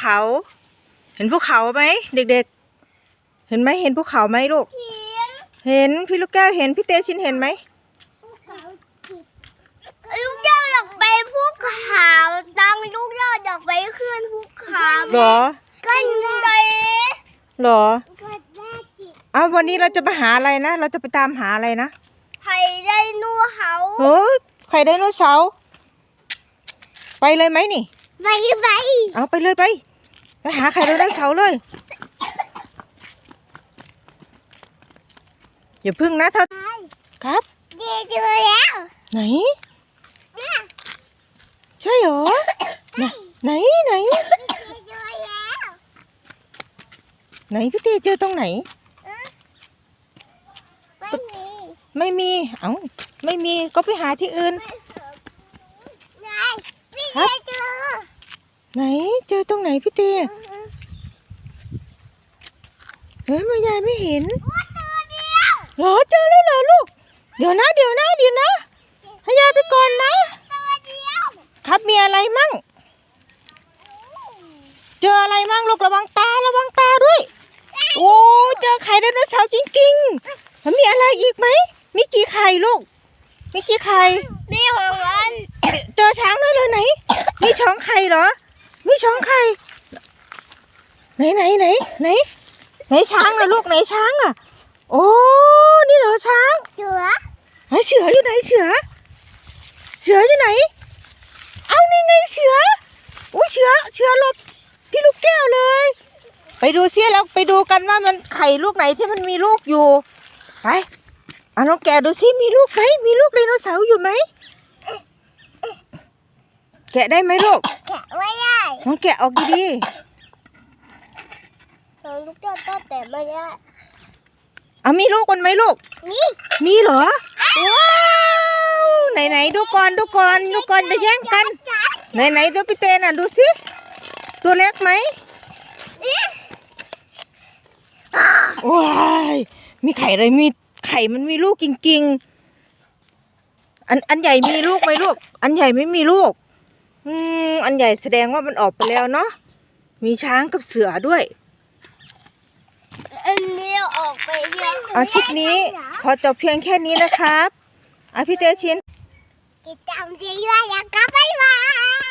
เขา เห็นภูเขาไหมเด็กๆ เห็นไหมเห็นภูเขาไหมลูกเขียนเห็นพี่ลูกแก้วเห็นพี่เตชินเห็นไหมลูกเจ้าอยากไปภูเขาตังลูกเจ้าอยากไปขึ้นภูเขาเหรอกันเลยเหรอเอาวันนี้เราจะไปหาอะไรนะ เราจะไปตามหาอะไรนะไผ่ได้นู่เขาเฮ้ยไข่ไดโนเสาร์ไปเลยไหมนี่ ไปไปเอาไปเลยไป ไปหาไข่ไดโนเสาร์เลย อย่าพึ่งนะเธอครับเดี๋ยวเจอแล้ว ไหน ใช่เหรอ ไหนไหนไหนเจอแล้วไหนพี่เต้เจอตรงไหน ไม่มีไม่มี เอ้า ไม่มีก็ไปหาที่อื่นไงพี่เจอเจอไหนเจอ ตรงไหนพี่เต้เฮ้ยแม่ยายไม่เห็นว่าตัวเดียวเหรอเจอแล้วเหรอลูก เดี๋ยวนะ เดี๋ยวนะเดี๋ยวนะให้ยายไปก่อนนะตัวเดียวครับมีอะไรมั่ง เจออะไรมั่งลูกระวังตาระวังตาด้วย โอ้เจอไข่ไดโนเสาร์จริงๆแล้วมีอะไรอีกไหมมีกี่ไข่ลูกมีกี่ไข่นี่ของมันเจอช้างด้วยเลยไหน มีช้องไข่เหรอมี ช้องไข่ไหนไหนไหนไหนไหนช้างนะลูกไหนช้างอะ โอ้นี่เหรอช้างเสือไหนเสืออยู่ไหนเสือเสืออยู่ไหน เอานี่ไงเสืออุ้ยเสือเสือหลบที่ลูกแก้วเลย ไปดูซิแล้วไปดูกันว่ามันไข่ลูกไหนที่มันมีลูกอยู่ไปเอาน้องแกะดูซิมีลูกไหมมีลูกไดโนเสาร์อยู่ไหมแกะได้ไหมลูกแกะไม่ได้ น้องแกะออกดีเราลูกเจ้าต้นแต่ไม่ได้ๆเอามีลูกมันไหมลูกนี่มีเหรอ ว้าวไหนไหนๆดูก่อนดูก่อนดูก่อนจะแย่งกัน ไหนไหนๆดูพี่เตน่ะดูสิ ตัวเล็กไหมว้ายมีไข่อะไรมีไข่มันมีลูกจริงๆ อันอันใหญ่มีลูกไหมลูก อันใหญ่ไม่มีลูก อืมอันใหญ่แสดงว่ามันออกไปแล้วเนาะมีช้างกับเสือด้วยอันนี้ออกไปเยอะเอาคลิปนี้ขอจบเพียงแค่นี้นะครับอะพี่เตชินติดตามเรื่อยๆแล้วก็บ๊ายบาย